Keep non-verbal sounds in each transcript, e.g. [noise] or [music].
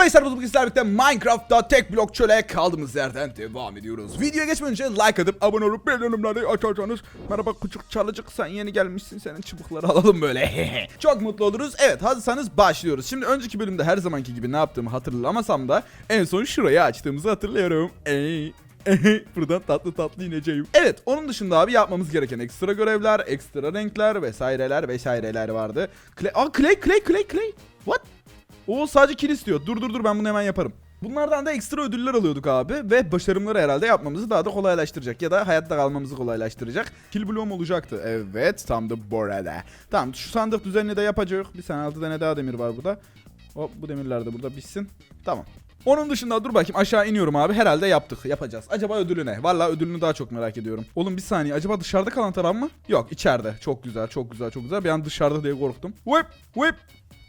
Arkadaşlar bugün sizlerle birlikte Minecraft'ta tek blok çöle kaldığımız yerden devam ediyoruz. Videoya geçmeden önce like atıp abone olup bildirimleri açarsanız merhaba küçük çalıcık sen yeni gelmişsin senin çubukları alalım böyle. [laughs] Çok mutlu oluruz. Evet hazırsanız başlıyoruz. Şimdi önceki bölümde her zamanki gibi ne yaptığımı hatırlamasam da en son şurayı açtığımızı hatırlıyorum. Ey. Buradan tatlı tatlı ineceğim. Evet onun dışında abi yapmamız gereken ekstra görevler, ekstra renkler vesaireler vesaireler vardı. Clay, Aa, clay, clay, clay, clay. What? O sadece kill istiyor. Dur dur dur ben bunu hemen yaparım. Bunlardan da ekstra ödüller alıyorduk abi ve başarımları herhalde yapmamızı daha da kolaylaştıracak ya da hayatta kalmamızı kolaylaştıracak. Kill bloğum olacaktı. Evet tam da bu arada. Tamam şu sandık düzenini de yapacağız. Bir saniye altı tane daha demir var burada. Hop bu demirler de burada bitsin. Tamam. Onun dışında dur bakayım aşağı iniyorum abi. Herhalde yaptık. Yapacağız. Acaba ödülü ne? Valla ödülünü daha çok merak ediyorum. Oğlum bir saniye. Acaba dışarıda kalan taraf mı? Yok içeride. Çok güzel çok güzel çok güzel. Bir an dışarıda diye korktum. Whip whip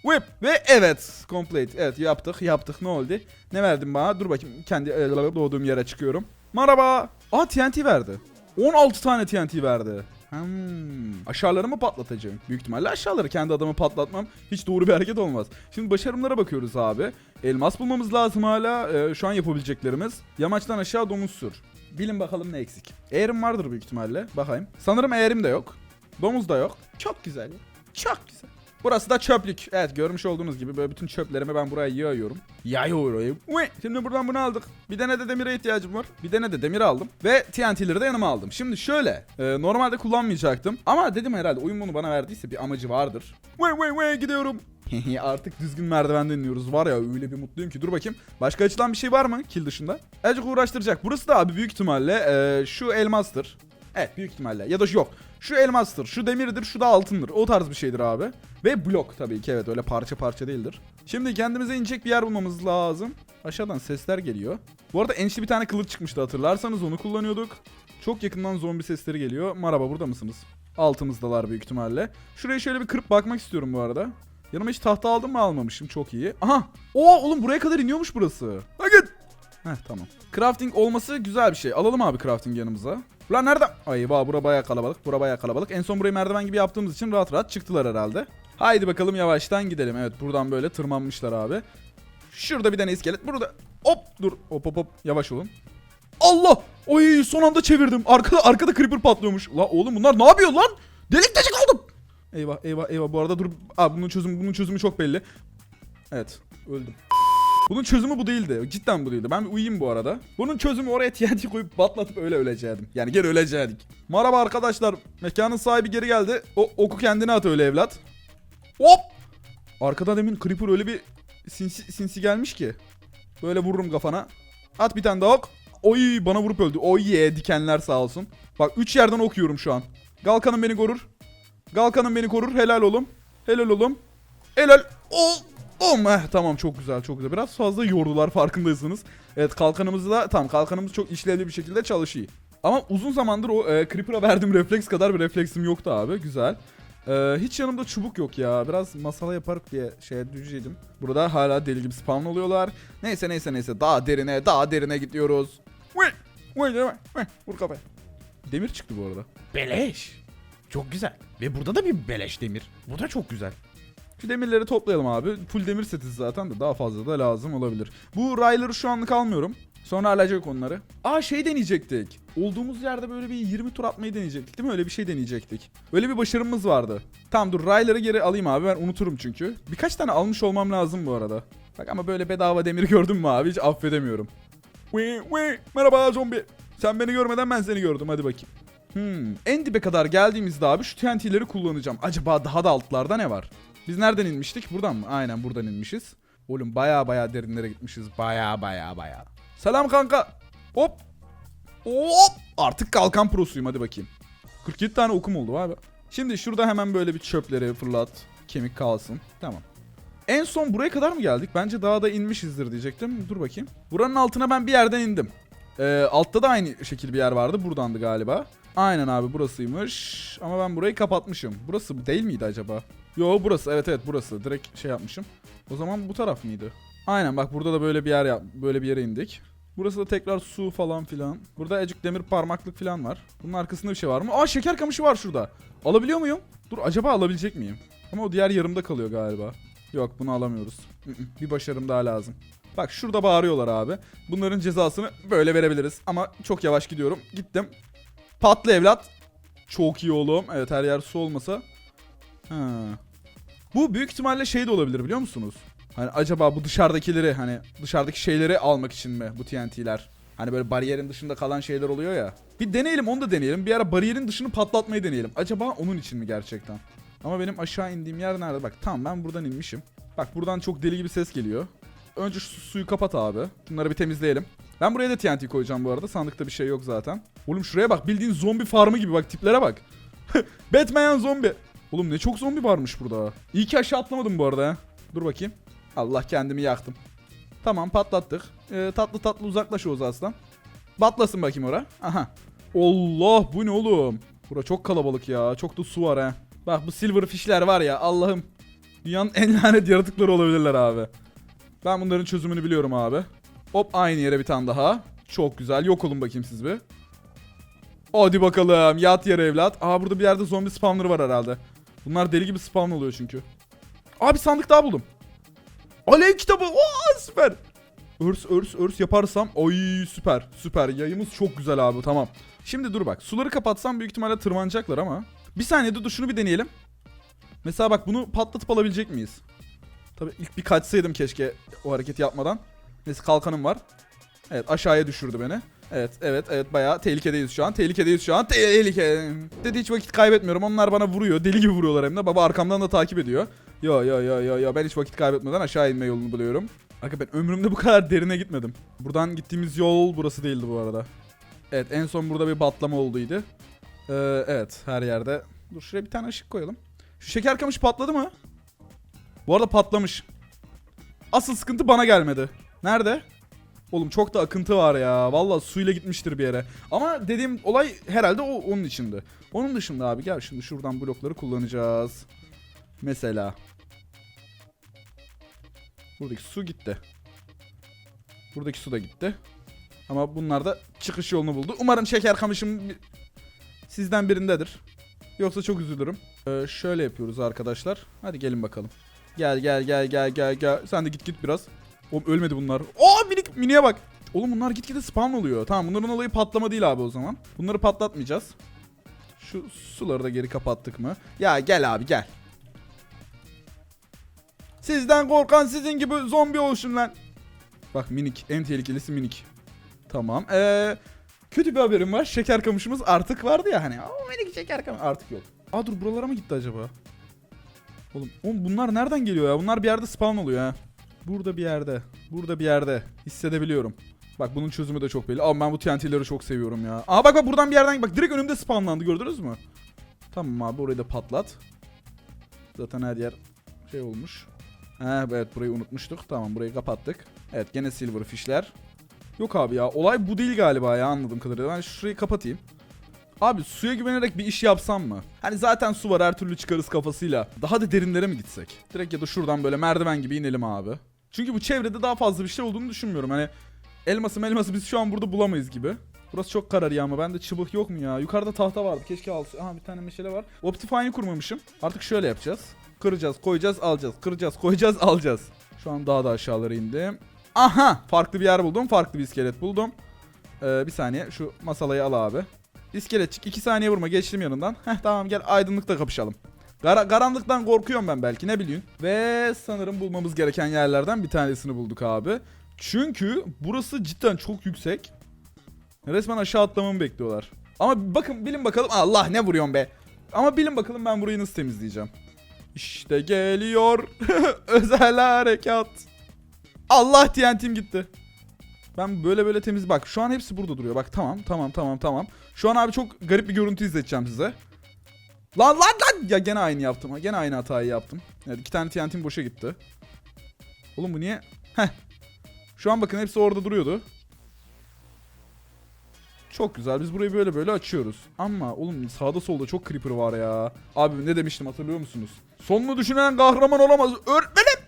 Whip ve evet complete evet yaptık yaptık ne oldu ne verdin bana dur bakayım kendi e, doğduğum yere çıkıyorum merhaba aa TNT verdi 16 tane TNT verdi Hmm. Aşağıları mı patlatacağım? Büyük ihtimalle aşağıları kendi adamı patlatmam hiç doğru bir hareket olmaz. Şimdi başarımlara bakıyoruz abi. Elmas bulmamız lazım hala. Ee, şu an yapabileceklerimiz. Yamaçtan aşağı domuz sür. Bilin bakalım ne eksik. Eğrim vardır büyük ihtimalle. Bakayım. Sanırım eğrim de yok. Domuz da yok. Çok güzel. Çok güzel. Burası da çöplük. Evet görmüş olduğunuz gibi böyle bütün çöplerimi ben buraya yığıyorum. Yayıyorum. Şimdi buradan bunu aldık. Bir tane de demire ihtiyacım var. Bir tane de demir aldım. Ve TNT'leri de yanıma aldım. Şimdi şöyle. e, normalde kullanmayacaktım. Ama dedim herhalde oyun bunu bana verdiyse bir amacı vardır. Vay vay vay gidiyorum. [laughs] Artık düzgün merdivenden iniyoruz. Var ya öyle bir mutluyum ki. Dur bakayım. Başka açılan bir şey var mı kill dışında? Azıcık uğraştıracak. Burası da abi büyük ihtimalle e, şu elmastır. Evet büyük ihtimalle. Ya da şu- yok. Şu elmastır, şu demirdir, şu da altındır. O tarz bir şeydir abi. Ve blok tabii ki evet öyle parça parça değildir. Şimdi kendimize inecek bir yer bulmamız lazım. Aşağıdan sesler geliyor. Bu arada enişli bir tane kılıç çıkmıştı hatırlarsanız onu kullanıyorduk. Çok yakından zombi sesleri geliyor. Merhaba burada mısınız? Altımızdalar büyük ihtimalle. Şurayı şöyle bir kırıp bakmak istiyorum bu arada. Yanıma hiç tahta aldım mı almamışım çok iyi. Aha! Oo oğlum buraya kadar iniyormuş burası. Ha git! Heh tamam. Crafting olması güzel bir şey. Alalım abi crafting yanımıza. Lan nerede? Ay vah bura bayağı kalabalık. Bura bayağı kalabalık. En son burayı merdiven gibi yaptığımız için rahat rahat çıktılar herhalde. Haydi bakalım yavaştan gidelim. Evet buradan böyle tırmanmışlar abi. Şurada bir tane iskelet. Burada. Hop dur. Hop hop hop. Yavaş olun. Allah! Oy son anda çevirdim. Arkada arkada creeper patlıyormuş. La oğlum bunlar ne yapıyor lan? Delik deşik oldum. Eyvah eyvah eyvah. Bu arada dur. Aa bunun çözümü bunun çözümü çok belli. Evet. Öldüm. Bunun çözümü bu değildi. Cidden bu değildi. Ben bir uyuyayım bu arada. Bunun çözümü oraya [laughs] TNT koyup patlatıp öyle ölecektim. Yani geri ölecektik. Merhaba arkadaşlar. Mekanın sahibi geri geldi. O oku kendine at öyle evlat. Hop! Arkadan demin Creeper öyle bir sinsi, sinsi gelmiş ki. Böyle vururum kafana. At bir tane daha ok. Oy bana vurup öldü. Oy ye dikenler sağ olsun. Bak 3 yerden okuyorum şu an. Galkanım beni korur. Galkanım beni korur. Helal olum. Helal olum. Helal. Ol. Om. Eh, tamam çok güzel çok güzel. Biraz fazla yordular farkındaysanız. Evet kalkanımız da tamam kalkanımız çok işlevli bir şekilde çalışıyor. Ama uzun zamandır o e, Creeper'a [laughs] verdiğim refleks kadar bir refleksim yoktu abi. Güzel. Ee, hiç yanımda çubuk yok ya. Biraz masala yaparıp diye şeye düşeydim. Burada hala deli gibi spawn oluyorlar. Neyse neyse neyse. Daha derine daha derine gidiyoruz. Vur kafaya. Demir çıktı bu arada. Beleş. Çok güzel. Ve burada da bir beleş demir. Bu da çok güzel. Şu demirleri toplayalım abi. Full demir setiz zaten de daha fazla da lazım olabilir. Bu rayları şu anlık almıyorum. Sonra alacak onları. Aa şey deneyecektik. Olduğumuz yerde böyle bir 20 tur atmayı deneyecektik değil mi? Öyle bir şey deneyecektik. Öyle bir başarımız vardı. Tamam dur rayları geri alayım abi ben unuturum çünkü. Birkaç tane almış olmam lazım bu arada. Bak ama böyle bedava demir [laughs] gördün mü abi hiç affedemiyorum. Wee, wee. Merhaba zombi. Sen beni görmeden ben seni gördüm hadi bakayım. Hmm. En dibe kadar geldiğimizde abi şu TNT'leri kullanacağım. Acaba daha da altlarda ne var? Biz nereden inmiştik? Buradan mı? Aynen buradan inmişiz. Oğlum baya baya derinlere gitmişiz. Baya baya baya. Selam kanka. Hop. Hop. Artık kalkan prosuyum hadi bakayım. 47 tane okum oldu abi. Şimdi şurada hemen böyle bir çöpleri fırlat. Kemik kalsın. Tamam. En son buraya kadar mı geldik? Bence daha da inmişizdir diyecektim. Dur bakayım. Buranın altına ben bir yerden indim. Ee, altta da aynı şekil bir yer vardı. Buradandı galiba. Aynen abi burasıymış. Ama ben burayı kapatmışım. Burası değil miydi acaba? Yo burası. Evet evet burası. Direkt şey yapmışım. O zaman bu taraf mıydı? Aynen bak burada da böyle bir yer yap böyle bir yere indik. Burası da tekrar su falan filan. Burada acık demir parmaklık falan var. Bunun arkasında bir şey var mı? Aa şeker kamışı var şurada. Alabiliyor muyum? Dur acaba alabilecek miyim? Ama o diğer yarımda kalıyor galiba. Yok bunu alamıyoruz. Bir başarım daha lazım. Bak şurada bağırıyorlar abi. Bunların cezasını böyle verebiliriz. Ama çok yavaş gidiyorum. Gittim. Patlı evlat. Çok iyi oğlum. Evet her yer su olmasa. Ha. Bu büyük ihtimalle şey de olabilir biliyor musunuz? Hani acaba bu dışarıdakileri hani dışarıdaki şeyleri almak için mi bu TNT'ler? Hani böyle bariyerin dışında kalan şeyler oluyor ya. Bir deneyelim onu da deneyelim. Bir ara bariyerin dışını patlatmayı deneyelim. Acaba onun için mi gerçekten? Ama benim aşağı indiğim yer nerede? Bak tamam ben buradan inmişim. Bak buradan çok deli gibi ses geliyor. Önce şu suyu kapat abi. Bunları bir temizleyelim. Ben buraya da TNT koyacağım bu arada. Sandıkta bir şey yok zaten. Oğlum şuraya bak. Bildiğin zombi farmı gibi bak tiplere bak. [laughs] Batman zombi. Oğlum ne çok zombi varmış burada. İyi ki aşağı atlamadım bu arada. Dur bakayım. Allah kendimi yaktım. Tamam patlattık. Ee, tatlı tatlı uzaklaş Oğuz Aslan. Batlasın bakayım ora. Aha. Allah bu ne oğlum? Bura çok kalabalık ya. Çok da su var ha. Bak bu silverfishler var ya Allah'ım. Dünyanın en [laughs] lanet yaratıkları olabilirler abi. Ben bunların çözümünü biliyorum abi. Hop aynı yere bir tane daha. Çok güzel. Yok olun bakayım siz bir. Hadi bakalım. Yat yere evlat. Aa burada bir yerde zombi spawner var herhalde. Bunlar deli gibi spawn oluyor çünkü. Abi sandık daha buldum. Alev kitabı. Oo süper. Örs örs örs yaparsam ay süper süper yayımız çok güzel abi tamam. Şimdi dur bak suları kapatsam büyük ihtimalle tırmanacaklar ama. Bir saniye dur, dur şunu bir deneyelim. Mesela bak bunu patlatıp alabilecek miyiz? Tabii ilk bir kaçsaydım keşke o hareketi yapmadan. Neyse kalkanım var. Evet aşağıya düşürdü beni. Evet evet evet bayağı tehlikedeyiz şu an. Tehlikedeyiz şu an. Tehlike. Dedi hiç vakit kaybetmiyorum. Onlar bana vuruyor. Deli gibi vuruyorlar hem de. Baba arkamdan da takip ediyor. Yo yo yo yo yo ben hiç vakit kaybetmeden aşağı inme yolunu buluyorum. Bakın ben ömrümde bu kadar derine gitmedim. Buradan gittiğimiz yol burası değildi bu arada. Evet en son burada bir batlama olduydu. Ee, evet her yerde. Dur şuraya bir tane ışık koyalım. Şu şeker kamış patladı mı? Bu arada patlamış. Asıl sıkıntı bana gelmedi. Nerede? Oğlum çok da akıntı var ya. Vallahi suyla gitmiştir bir yere. Ama dediğim olay herhalde o onun içindi. Onun dışında abi gel şimdi şuradan blokları kullanacağız. Mesela. Buradaki su gitti. Buradaki su da gitti. Ama bunlar da çıkış yolunu buldu. Umarım şeker kamışım sizden birindedir. Yoksa çok üzülürüm. Ee, şöyle yapıyoruz arkadaşlar. Hadi gelin bakalım. Gel gel gel gel gel gel. Sen de git git biraz. Oğlum ölmedi bunlar. Aa minik miniye bak. Oğlum bunlar gitgide spawn oluyor. Tamam bunların olayı patlama değil abi o zaman. Bunları patlatmayacağız. Şu suları da geri kapattık mı? Ya gel abi gel. Sizden korkan sizin gibi zombi olsun lan. Bak minik. En tehlikelisi minik. Tamam. Ee, kötü bir haberim var. Şeker kamışımız artık vardı ya hani. O minik şeker kamış artık yok. Aa dur buralara mı gitti acaba? Oğlum, oğlum bunlar nereden geliyor ya? Bunlar bir yerde spawn oluyor ha. Burada bir yerde. Burada bir yerde. Hissedebiliyorum. Bak bunun çözümü de çok belli. Ama ben bu TNT'leri çok seviyorum ya. Aa bak bak buradan bir yerden bak direkt önümde spawnlandı gördünüz mü? Tamam abi orayı da patlat. Zaten her yer şey olmuş. Ha evet burayı unutmuştuk. Tamam burayı kapattık. Evet gene silverfishler. Yok abi ya olay bu değil galiba ya anladığım kadarıyla. Ben şurayı kapatayım. Abi suya güvenerek bir iş yapsam mı? Hani zaten su var her türlü çıkarız kafasıyla. Daha da derinlere mi gitsek? Direkt ya da şuradan böyle merdiven gibi inelim abi. Çünkü bu çevrede daha fazla bir şey olduğunu düşünmüyorum. Hani elması melması biz şu an burada bulamayız gibi. Burası çok kararıyor ama bende çıbık yok mu ya? Yukarıda tahta vardı keşke alsın. Aha bir tane meşale var. Optifine'i kurmamışım. Artık şöyle yapacağız. Kıracağız, koyacağız, alacağız. Kıracağız, koyacağız, alacağız. Şu an daha da aşağılara indim. Aha! Farklı bir yer buldum. Farklı bir iskelet buldum. Ee, bir saniye şu masalayı al abi. İskeletçik 2 saniye vurma geçtim yanından. Heh tamam gel aydınlıkta kapışalım. Gara- karanlıktan korkuyorum ben belki ne biliyorsun. Ve sanırım bulmamız gereken yerlerden bir tanesini bulduk abi. Çünkü burası cidden çok yüksek. Resmen aşağı atlamamı bekliyorlar. Ama bakın bilin bakalım Allah ne vuruyorsun be. Ama bilin bakalım ben burayı nasıl temizleyeceğim. İşte geliyor [laughs] özel harekat. Allah TNT'm gitti. Ben böyle böyle temiz bak şu an hepsi burada duruyor. Bak tamam tamam tamam tamam. Şu an abi çok garip bir görüntü izleteceğim size. Lan lan lan ya gene aynı yaptım. Gene aynı hatayı yaptım. Evet iki tane TNT'm boşa gitti. Oğlum bu niye? Heh. Şu an bakın hepsi orada duruyordu. Çok güzel. Biz burayı böyle böyle açıyoruz. Ama oğlum sağda solda çok creeper var ya. Abi ne demiştim hatırlıyor musunuz? Sonunu düşünen kahraman olamaz. Öğretmenim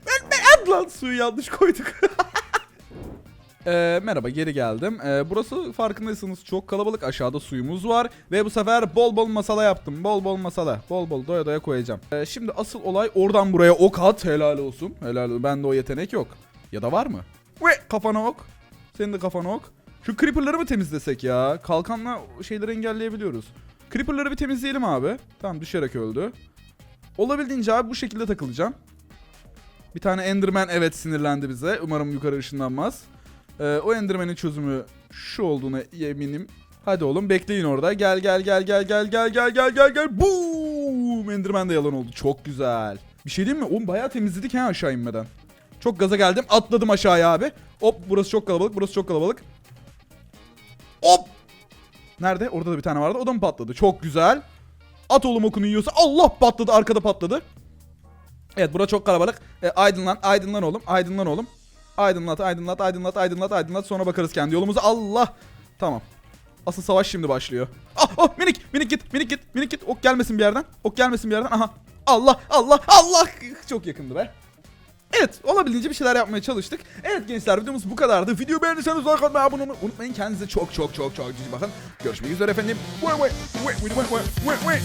ölme lan suyu yanlış koyduk. [laughs] Ee, merhaba geri geldim. Ee, burası farkındaysanız çok kalabalık. Aşağıda suyumuz var. Ve bu sefer bol bol masala yaptım. Bol bol masala. Bol bol doya doya koyacağım. Ee, şimdi asıl olay oradan buraya ok at. Helal olsun. Helal olsun. Bende o yetenek yok. Ya da var mı? Ve kafana ok. Senin de kafana ok. Şu creeper'ları mı temizlesek ya? Kalkanla şeyleri engelleyebiliyoruz. Creeper'ları bir temizleyelim abi. Tamam düşerek öldü. Olabildiğince abi bu şekilde takılacağım. Bir tane Enderman evet sinirlendi bize. Umarım yukarı ışınlanmaz. Ee, o Enderman'in çözümü şu olduğuna eminim. Hadi oğlum bekleyin orada. Gel gel gel gel gel gel gel gel gel gel. Boom! Enderman de yalan oldu. Çok güzel. Bir şey diyeyim mi? Oğlum bayağı temizledik ha aşağı inmeden. Çok gaza geldim. Atladım aşağıya abi. Hop burası çok kalabalık. Burası çok kalabalık. Hop! Nerede? Orada da bir tane vardı. O da mı patladı? Çok güzel. At oğlum okunu yiyorsa. Allah patladı. Arkada patladı. Evet bura çok kalabalık. E, aydınlan, aydınlan oğlum, aydınlan oğlum. Aydınlat, aydınlat, aydınlat, aydınlat, aydınlat. Sonra bakarız kendi yolumuza. Allah! Tamam. Asıl savaş şimdi başlıyor. Ah, oh, minik, minik git, minik git, minik git. Ok gelmesin bir yerden. Ok gelmesin bir yerden. Aha. Allah, Allah, Allah! Çok yakındı be. Evet, olabildiğince bir şeyler yapmaya çalıştık. Evet gençler videomuz bu kadardı. Videoyu beğendiyseniz like atmayı, abone olmayı unutmayın. Kendinize çok çok çok çok cici bakın. Görüşmek üzere efendim. Vay vay, vay vay vay vay vay.